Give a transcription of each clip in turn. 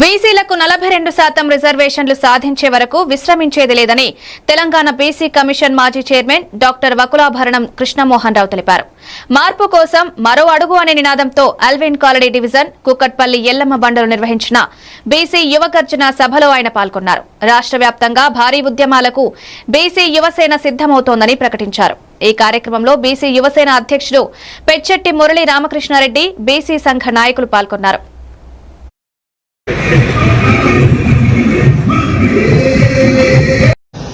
బీసీలకు నలభై రెండు శాతం రిజర్వేషన్లు సాధించే వరకు విశ్రమించేది లేదని తెలంగాణ బీసీ కమిషన్ మాజీ చైర్మన్ డాక్టర్ వకులాభరణం కృష్ణమోహన్ రావు తెలిపారు. మార్పు కోసం మరో అడుగు అనే నినాదంతో అల్విన్ కాలనీ డివిజన్ కుక్కట్పల్లి ఎల్లమ్మ బండలు నిర్వహించిన బీసీ యువగర్జన సభలో ఆయన పాల్గొన్నారు. రాష్ట్ర వ్యాప్తంగా భారీ ఉద్యమాలకు బీసీ యువసేన సిద్దమవుతోందని ప్రకటించారు. ఈ కార్యక్రమంలో బీసీ యువసేన అధ్యక్షుడు పెచ్చెట్టి మురళీ రామకృష్ణారెడ్డి బీసీ సంఘ నాయకులు పాల్గొన్నారు.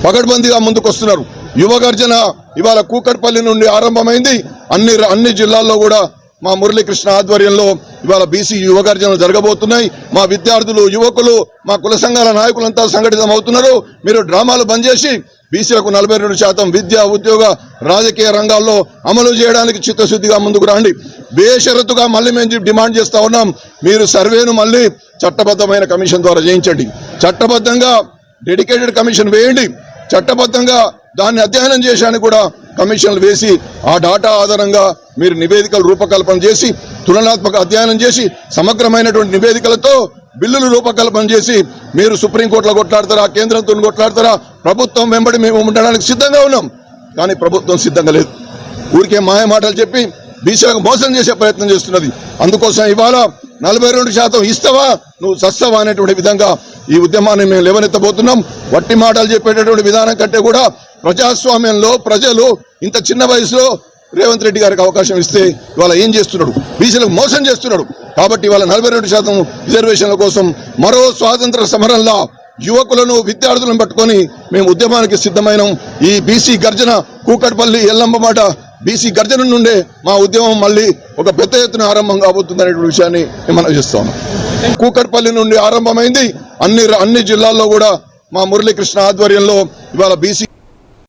పగడ్బందీగా ముందుకొస్తున్నారు. యువగర్జన ఇవాళ కూకట్పల్లి నుండి ఆరంభమైంది. అన్ని అన్ని జిల్లాల్లో కూడా మా మురళీకృష్ణ ఆధ్వర్యంలో ఇవాళ బీసీ యువగర్జనలు జరగబోతున్నాయి. మా విద్యార్థులు యువకులు మా కుల సంఘాల నాయకులంతా సంఘటితం అవుతున్నారు మీరు డ్రామాలు బంద్ చేసి బీసీలకు నలభై రెండు శాతం విద్య ఉద్యోగ రాజకీయ రంగాల్లో అమలు చేయడానికి చిత్తశుద్ధిగా ముందుకు రండి. బేషరతుగా మళ్ళీ మేము డిమాండ్ చేస్తా ఉన్నాం. మీరు సర్వేను మళ్ళీ చట్టబద్ధమైన కమిషన్ ద్వారా చేయించండి చట్టబద్ధంగా డెడికేటెడ్ కమిషన్ వేయండి. చట్టబద్ధంగా దాన్ని అధ్యయనం చేశాను కూడా కమిషన్లు వేసి ఆ డాటా ఆధారంగా మీరు నివేదికలు రూపకల్పన చేసి తులనాత్మక అధ్యయనం చేసి సమగ్రమైనటువంటి నివేదికలతో బిల్లులు రూపకల్పన చేసి మీరు సుప్రీంకోర్టులో కొట్లాడతారా కేంద్రంతో కొట్లాడతారా ప్రభుత్వం వెంబడి మేము ఉండడానికి సిద్ధంగా ఉన్నాం. కానీ ప్రభుత్వం సిద్ధంగా లేదు. ఊరికే మాయ మాటలు చెప్పి బీసీలకు మోసం చేసే ప్రయత్నం చేస్తున్నది. అందుకోసం ఇవాళ నలభై రెండు శాతం ఇస్తావా? నువ్వు సస్తావా అనేటువంటి విధంగా ఈ ఉద్యమాన్ని మేము లేవనెత్తబోతున్నాం. వట్టి మాటలు చెప్పేటటువంటి విధానం కంటే కూడా ప్రజాస్వామ్యంలో ప్రజలు ఇంత చిన్న వయసులో రేవంత్ రెడ్డి గారికి అవకాశం ఇస్తే ఇవాళ ఏం చేస్తున్నాడు? బీసీలకు మోసం చేస్తున్నాడు. కాబట్టి ఇవాళ నలభై రెండు శాతం రిజర్వేషన్ల కోసం మరో స్వాతంత్ర సమరంలో యువకులను విద్యార్థులను పట్టుకొని మేము ఉద్యమానికి సిద్ధమైన. ఈ బీసీ గర్జన కూకట్పల్లి ఎల్లంబమాట బీసీ గర్జన నుండే మా ఉద్యమం మళ్ళీ ఒక పెద్ద ఎత్తున ఆరంభం కాబోతుందనే విషయాన్ని మనం చేస్తాం కూకట్పల్లి నుండి ఆరంభమైంది. అన్ని అన్ని జిల్లాల్లో కూడా మా మురళీకృష్ణ ఆధ్వర్యంలో ఇవాళ బీసీ